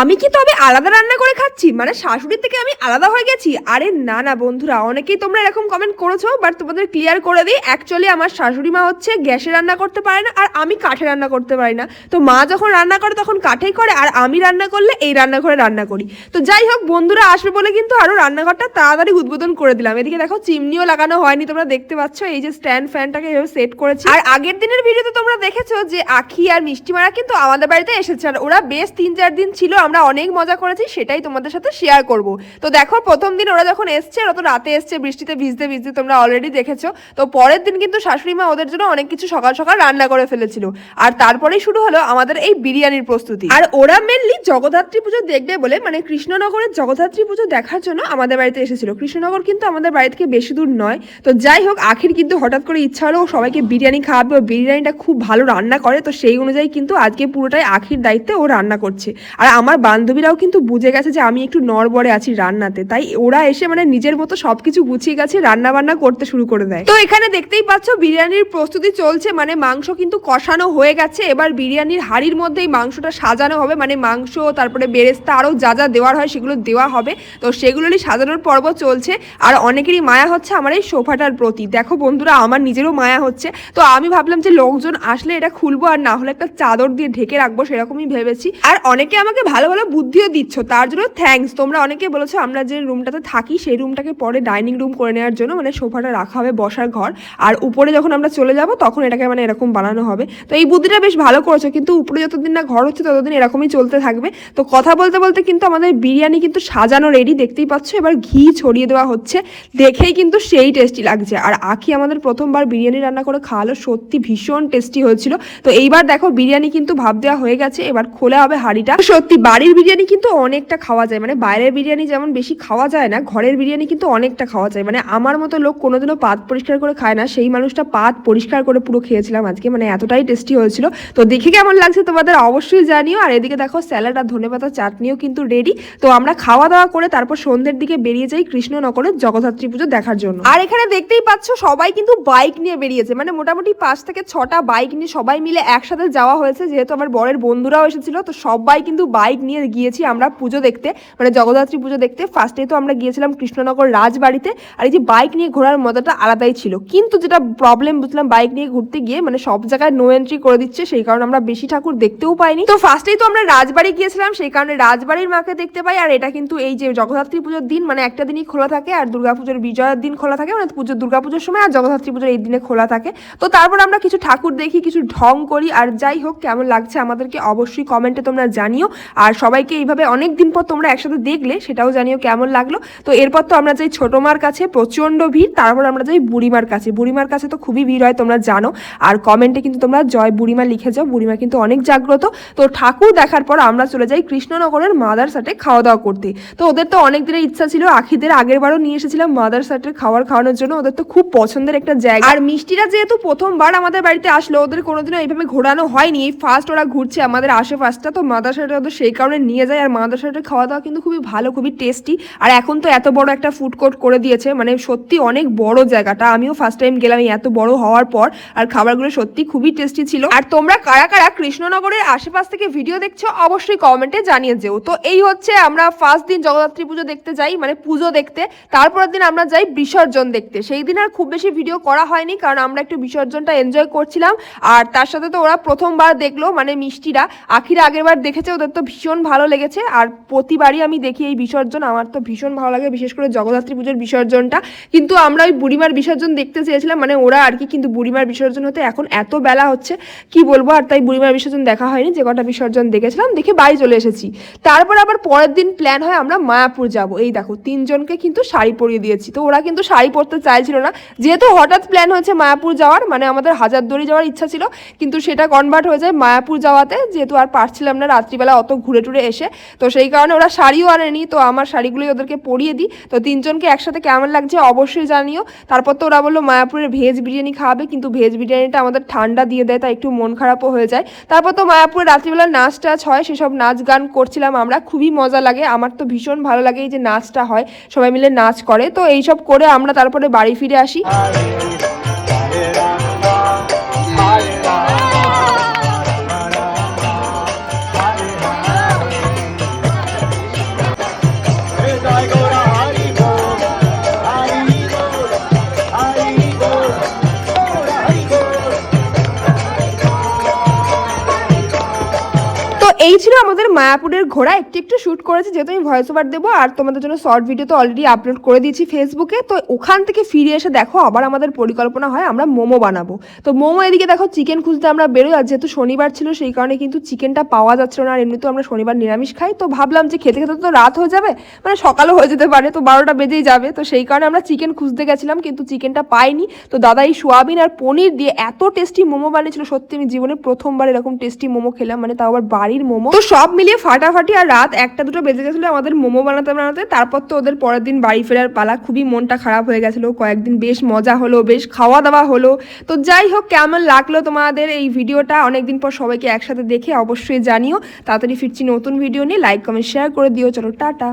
আমি কি তবে আলাদা রান্না করে খাচ্ছি? মানে শাশুড়ির থেকে আমি আলাদা হয়ে গেছি? আরে না না বন্ধুরা, অনেকেই তোমরা এরকম কমেন্ট করেছ বাট তোমাদের ক্লিয়ার করে দিই অ্যাকচুয়ালি আমার শাশুড়ি মা হচ্ছে গ্যাসে রান্না করতে পারে না, আর আমি কাঠে রান্না করতে পারি না। তো মা যখন রান্না করে তখন কাঠেই করে, আর আমি রান্না করলে এই রান্নাঘরে রান্না করি। তো যাই হোক, বন্ধুরা, আসবে বলে কিন্তু আরও রান্নাঘরটা তাড়াতাড়ি উদ্বোধন করে দিলাম। এদিকে দেখো চিমনিও লাগানো হয়নি, তোমরা দেখতে পাচ্ছ, এই যে স্ট্যান্ড ফ্যানটাকে এভাবে সেট করেছি। আর আগের দিনের ভিডিওতে তোমরা দেখেছ যে আখি আর মিষ্টিমারা কিন্তু আমাদের বাড়িতে এসেছে, আর ওরা বেশ তিন চার দিন ছিল আমরা অনেক মজা করেছি, সেটাই তোমাদের সাথে শেয়ার করব। তো দেখো, প্রথম দিন ওরা যখন এসছে, ওরা তো রাতে এসছে, বৃষ্টিতে ভিজতে ভিজতে তোমরা অলরেডি দেখেছ। তো পরের দিন কিন্তু শাশুড়ি মা ওদের জন্য অনেক কিছু সকাল সকাল রান্না করে ফেলেছিল। আর তারপরেই শুরু হলো আমাদের এই বিরিয়ানির প্রস্তুতি। আর ওরা মেনলি জগদ্ধাত্রী পুজো দেখবে বলে মানে কৃষ্ণনগরের জগদ্ধাত্রী পুজো দেখার জন্য আমাদের বাড়িতে এসেছিল। কৃষ্ণনগর কিন্তু আমাদের বাড়ি থেকে বেশি দূর নয়। তো যাই হোক, আখির কিন্তু হঠাৎ করে ইচ্ছা হলো সবাইকে বিরিয়ানি খাওয়াবে বিরিয়ানিটা খুব ভালো রান্না করে। তো সেই অনুযায়ী কিন্তু আজকে পুরোটাই আখির দায়িত্বে ও রান্না করছে। আর আমার বান্ধবীরাও কিন্তু বুঝে গেছে যে আমি একটু নড়বড়ে আছি রান্নাতে। তাই ওরা এসে মানে নিজের মতো সবকিছু গুছিয়ে গেছে রান্না বান্না করতে শুরু করে দেয়। তো এখানে দেখতেই পাচ্ছ, বিরিয়ানির প্রস্তুতি চলছে মানে মাংস কিন্তু কষানো হয়ে গেছে। এবার বিরিয়ানির হাড়ির মধ্যেই মাংসটা সাজানো হবে মানে মাংস, তারপরে বেরেস্তা, আরও যা যা দেওয়ার হয় সেগুলো দেওয়া হবে। তো সেগুলোরই সাজানোর পর্ব চলছে। আর অনেকেরই মায়া হচ্ছে আমার এই সোফাটার প্রতি। দেখো বন্ধুরা, আমার নিজেরও মায়া হচ্ছে। তো আমি ভাবলাম যে লোকজন আসলে এটা খুলবো আর না হলে একটা চাদর দিয়ে ঢেকে রাখব, সেরকমই ভেবেছি। আর অনেকে আমাকে ভালো ভালো বুদ্ধিও দিচ্ছ, তার জন্য থ্যাঙ্কস তোমরা অনেকে বলেছ আমরা যে রুমটাতে থাকি, সেই রুমটাকে পরে ডাইনিং রুম করে নেওয়ার জন্য মানে সোফাটা রাখা হবে, বসার ঘর। আর উপরে যখন আমরা চলে যাব, তখন এটাকে মানে এরকম বানানো হবে। তো এই বুদ্ধিটা বেশ ভালো করেছ, কিন্তু উপরে যতদিন না ঘর হচ্ছে, ততদিন এরকমই চলতে থাকবে। তো কথা বলতে বলতে কিন্তু আমাদের বিরিয়ানি কিন্তু সাজানো রেডি দেখতেই পাচ্ছ। এবার ঘি ছড়িয়ে দেওয়া হচ্ছে। দেখেই কিন্তু সেই টেস্টি লাগছে। আর আখি আমাদের প্রথমবার বিরিয়ানি রান্না করে খাওয়ালো, সত্যি ভীষণ টেস্টি হয়েছিল। তো এইবার দেখো, বিরিয়ানি কিন্তু ভাব দেওয়া হয়ে গেছে। এবার খোলা হবে হাঁড়িটা। সত্যি বাড়ির বিরিয়ানি কিন্তু অনেকটা খাওয়া যায়। মানে বাইরের বিরিয়ানি যেমন বেশি খাওয়া যায় না, ঘরের বিরিয়ানি কিন্তু অনেকটা খাওয়া যায়। মানে আমার মতো লোক কোনোদিনও পাত পরিষ্কার করে খায় না। সেই মানুষটা পাত পরিষ্কার করে পুরো খেয়েছিলাম আজকে। মানে এতটাই টেস্টি হয়েছিল। তো দেখে কেমন লাগছে তোমাদের অবশ্যই জানিও। আর এদিকে দেখো স্যালাড আর ধনেপাতা চাটনিও কিন্তু রেডি তো আমরা খাওয়া দাওয়া করে তারপর সন্ধ্যের দিকে বেরিয়ে যাই কৃষ্ণনগরের জগদ্ধাত্রী পুজো দেখার জন্য। আর এখানে দেখতেই পাচ্ছ সবাই কিন্তু বাইক নিয়ে বেরিয়েছে। মানে মোটামুটি পাঁচ থেকে ছটা বাইক নিয়ে সবাই মিলে একসাথে যাওয়া হয়েছে। যেহেতু আমার বরের বন্ধুরাও এসেছিল, তো সবাই কিন্তু বাইক নিয়ে গিয়েছি আমরা পুজো দেখতে মানে জগদ্ধাত্রী পুজো দেখতে। ফার্স্টে তো আমরা গিয়েছিলাম কৃষ্ণনগর রাজবাড়িতে, আর এই যে বাইক নিয়ে ঘোরার মজাটা আলাদাই ছিল। কিন্তু যেটা প্রবলেম বুঝলাম বাইক নিয়ে ঘুরতে গিয়ে মানে সব জায়গায় নো এন্ট্রি করে দিচ্ছে, সেই কারণে আমরা বেশি ঠাকুর দেখতেও পাইনি। তো ফার্স্টেই তো আমরা রাজবাড়ি গিয়েছিলাম, সেই কারণে রাজবাড়ির মাকে দেখতে পাই, আর এটা কিন্তু এই যে জগদ্ধাত্রী পুজোর দিন মানে একটা দিনই খোলা থাকে, আর দুর্গাপুজোর বিজয়ের দিন খোলা থাকে মানে পুজো দুর্গাপুজোর সময় আর জগদ্ধাত্রী পুজোর এই দিনে খোলা থাকে। তো তারপর আমরা কিছু ঠাকুর দেখি, কিছু ঢং করি, আর যাই হোক, কেমন লাগছে আমাদেরকে অবশ্যই কমেন্টে তোমরা জানিও। আর সবাইকে এইভাবে অনেক দিন পর তোমরা একসাথে দেখলে, সেটাও জানিও কেমন লাগল। তো এরপর তো আমরা যাই ছোটো মার কাছে, প্রচণ্ড ভিড়, তারপর আমরা যাই বুড়িমার কাছে। বুড়িমার কাছে তো খুবই ভিড় হয়, তোমরা জানো। আর কমেন্টে কিন্তু তোমরা জয় বুড়িমা লিখে যাও বুড়িমা কিন্তু অনেক জাগ্রত। তো ঠাকুর দেখার পর আমরা চলে যাই কৃষ্ণনগরের মাদার সাটে খাওয়া দাওয়া করতে। তো ওদের তো অনেক দিনের ইচ্ছা ছিল, আখিদের আগের বারও নিয়ে এসেছিলাম মাদার সাটের খাবার খাওয়ানোর জন্য। ওদের তো খুব পছন্দের একটা জায়গা। আর মিষ্টিরা যেহেতু প্রথমবার আমাদের বাড়িতে আসলো, ওদের কোনোদিনও এইভাবে ঘোরানো হয়নি। ফার্স্ট ওরা ঘুরছে, আমাদের আশেপাশটা তো মাদার সাটে ওদের সেই কারণে নিয়ে যায় আর মাদার সাটের খাওয়া দাওয়া কিন্তু খুবই ভালো, খুবই টেস্টি আর এখন তো এত বড় একটা ফুড কোর্ট করে দিয়েছে মানে সত্যি অনেক বড় জায়গাটা। আমিও ফার্স্ট টাইম গেলাম এত বড় হওয়ার পর, আর খাবারগুলো সত্যি খুবই টেস্টি ছিল। আর তোমরা কারা কারা কৃষ্ণনগরের আশেপাশ থেকে ভিডিও দেখছ, অবশ্যই কমেন্টে জানিয়ে যেও। তো এই হচ্ছে আমরা ফার্স্ট দিন জগদ্ধাত্রী পুজো দেখতে যাই মানে পুজো দেখতে। তারপরের দিন আমরা যাই বিসর্জন দেখতে। সেই দিন আর খুব বেশি ভিডিও করা হয়নি, কারণ আমরা একটু বিসর্জনটা এনজয় করছিলাম। আর তার সাথে তো ওরা প্রথমবার দেখল মানে মিষ্টিরা। আখিরা আগের বার দেখেছে, ওদের তো ভীষণ ভালো লেগেছে আর প্রতিবারই আমি দেখি এই বিসর্জন। আমার তো ভীষণ ভালো লাগে, বিশেষ করে জগদ্ধাত্রী পুজোর বিসর্জনটা। কিন্তু আমরা ওই বুড়িমার বিসর্জন দেখতে চেয়েছিলাম মানে ওরা আর কি কিন্তু বুড়িমার বিসর্জন হতে এখন এত বেলা হচ্ছে, কি বলব? আর তাই বুড়িমার বিসর্জন দেখা হয়নি, যে কটা বিসর্জন দেখেছিলাম, দেখে বাড়ি চলে এসেছি। তারপর আবার পরের দিন প্ল্যান হয় আমরা মায়াপুর যাব। এই দেখো, তিনজনকে কিন্তু শাড়ি পরিয়ে দিয়েছি। তো ওরা কিন্তু শাড়ি পরতে চাইছিল না। যেহেতু হঠাৎ প্ল্যান হয়েছে মায়াপুর যাওয়ার মানে আমাদের হাজারদুয়ারি যাওয়ার ইচ্ছা ছিল, কিন্তু সেটা কনভার্ট হয়ে যায় মায়াপুর যাওয়াতে, যেহেতু আর পারছিলাম না রাত্রিবেলা অত ঘুরে টুরে এসে তো সেই কারণে ওরা শাড়িও আনেনি তো আমার শাড়িগুলোই ওদেরকে পরিয়ে দিই তো তিনজনকে একসাথে কেমন লাগছে অবশ্যই জানিও তারপর তো ওরা বলল মায়াপুরের ভেজ বিরিয়ানি খাওয়াবে কিন্তু ভেজ বিরিয়ানিটা আমাদের ঠান্ডা দিয়ে দেয় তাই একটু মন খারাপও হয়ে যায় তারপর তো মায়াপুরে রাত্রিবেলা নাচ টাচ হয় সেসব নাচ গান করছিলাম আমরা খুবই মজা লাগে আমার তো ভীষণ ভালো লাগে এই যে নাচটা হয় সবাই মিলে নাচ করে তো এইসব করে আমরা তারপরে বাড়ি ফিরে আসি মায়াপুরের ঘোড়া একটু একটু শ্যুট করেছি, যেহেতু আমি ভয়েস ওভার দেবো, আর তোমাদের জন্য শর্ট ভিডিও তো অলরেডি আপলোড করে দিয়েছি ফেসবুকে তো ওখান থেকে ফিরে এসে দেখো, আবার আমাদের পরিকল্পনা হয়, আমরা মোমো বানাবো। তো মোমো এদিকে দেখো চিকেন খুঁজতে আমরা বেরোই, আর যেহেতু শনিবার ছিল, সেই কারণে কিন্তু চিকেনটা পাওয়া যাচ্ছিল না, আর এমনিতেও আমরা শনিবার নিরামিষ খাই। তো ভাবলাম যে খেতে খেতে তো রাত হয়ে যাবে মানে সকালও হয়ে যেতে পারে, তো বারোটা বেজেই যাবে। তো সেই কারণে আমরা চিকেন খুঁজতে গেছিলাম, কিন্তু চিকেনটা পাইনি। তো দাদা এই সোয়াবিন আর পনির দিয়ে এত টেস্টি মোমো বানিয়েছিল, সত্যি আমি জীবনে প্রথমবার এরকম টেস্টি মোমো খেলাম মানে তাও আবার বাড়ির মোমো। তো সব মিলিয়ে ফাটাফাটি আর রাত একটা দুটো বেজে গেছিল আমাদের মোমো বানাতে বানাতে। তারপর তো ওদের পরের দিন বাড়ি ফেরার পালা। খুবই মনটা খারাপ হয়ে গেছিল। কয়েকদিন বেশ মজা হলো, বেশ খাওয়া দাওয়া হলো। তো যাই হোক, কেমন লাগল তোমাদের এই ভিডিওটা? অনেকদিন পর সবাইকে একসাথে দেখে অবশ্যই জানিও। তাড়াতাড়ি ফিরছি নতুন ভিডিও নিয়ে। লাইক কমেন্ট শেয়ার করে দিও। চলো, টাটা।